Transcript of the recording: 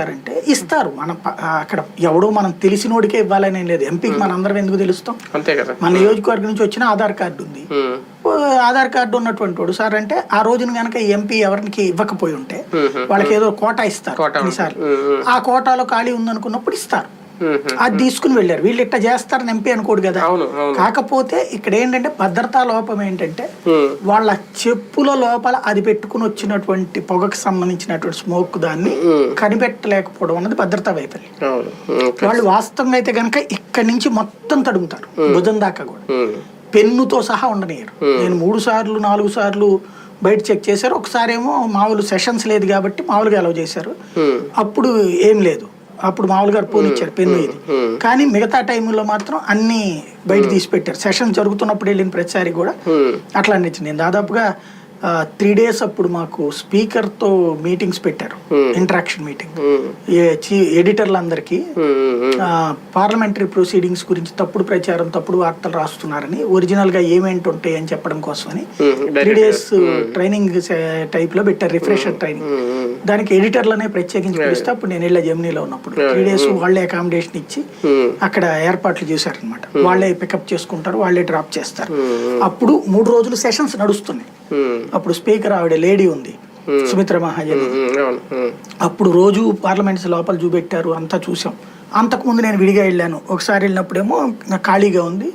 అంటే ఇస్తారు. మన అక్కడ ఎవడో మనం తెలిసినోడికే ఇవ్వాలని లేదు. ఎంపీకి మన అందరం ఎందుకు తెలుస్తాం? అంతే కదా. మన నియోజకవర్గం నుంచి వచ్చిన ఆధార్ కార్డు ఉంది. ఆధార్ కార్డు ఉన్నటువంటి వాడు సార్ అంటే ఆ రోజున గనక ఎంపీ ఎవరికి ఇవ్వకపోయి ఉంటే. వాళ్ళకి ఏదో కోటా ఇస్తారు. ఆ కోటాలో ఖాళీ ఉందనుకున్నప్పుడు ఇస్తారు. అది తీసుకుని వెళ్ళారు. వీళ్ళు ఇట్లా చేస్తారని ఎంపీ అనుకోడు కదా. కాకపోతే ఇక్కడ ఏంటంటే భద్రతా లోపం ఏంటంటే వాళ్ళ చెప్పుల లోపల అది పెట్టుకుని వచ్చినటువంటి పొగకు సంబంధించినటువంటి స్మోక్ దాన్ని కనిపెట్టలేకపోవడం అన్నది భద్రతా వైఫల్యం. వాళ్ళు వాస్తవంగా అయితే కనుక ఇక్కడి నుంచి మొత్తం తడుముతారు. భుజం దాకా కూడా. పెన్నుతో సహా ఉండనియరు నేను మూడు సార్లు నాలుగు సార్లు బయట చెక్ చేశారు. ఒకసారి ఏమో మామూలు సెషన్స్ లేదు కాబట్టి మామూలుగా అలౌ చేశారు. అప్పుడు ఏం లేదు. అప్పుడు మామూలుగా పోనీ ఇచ్చారు పెన్ను ఇది. కానీ మిగతా టైంలో మాత్రం అన్ని బయట తీసి పెట్టారు సెషన్ జరుగుతున్నప్పుడు వెళ్ళిన ప్రతిసారి కూడా అట్లా అనిపించింది. నేను దాదాపుగా త్రీ డేస్ అప్పుడు మాకు స్పీకర్తో మీటింగ్స్ పెట్టారు. Hmm. ఇంటరాక్షన్ మీటింగ్ ఎడిటర్లందరికీ పార్లమెంటరీ ప్రొసీడింగ్స్ గురించి తప్పుడు ప్రచారం తప్పుడు వార్తలు రాస్తున్నారని ఒరిజినల్గా ఏమేంటి ఉంటాయి అని చెప్పడం కోసమని త్రీ. డేస్ ట్రైనింగ్ టైప్లో పెట్టారు రిఫ్రెషర్ ట్రైనింగ్ ఉమ్, ఉమ్, దానికి ఎడిటర్లనే ప్రత్యేకించి పిలిస్తే అప్పుడు నేను వెళ్ళా జర్మనీలో ఉన్నప్పుడు. త్రీ డేస్ వాళ్ళే అకామిడేషన్ ఇచ్చి అక్కడ ఏర్పాట్లు చేశారనమాట వాళ్ళే పికప్ చేసుకుంటారు వాళ్ళే డ్రాప్ చేస్తారు. అప్పుడు మూడు రోజులు సెషన్స్ నడుస్తున్నాయి. అప్పుడు స్పీకర్ ఆవిడ లేడీ ఉంది. సుమిత్ర మహాజన్. ఉమ్, అప్పుడు రోజు పార్లమెంట్స్ లోపల చూపెట్టారు అంతా చూసాం అంతకుముందు నేను విడిగా వెళ్ళాను. ఒకసారి వెళ్ళినప్పుడేమో ఖాళీగా ఉంది.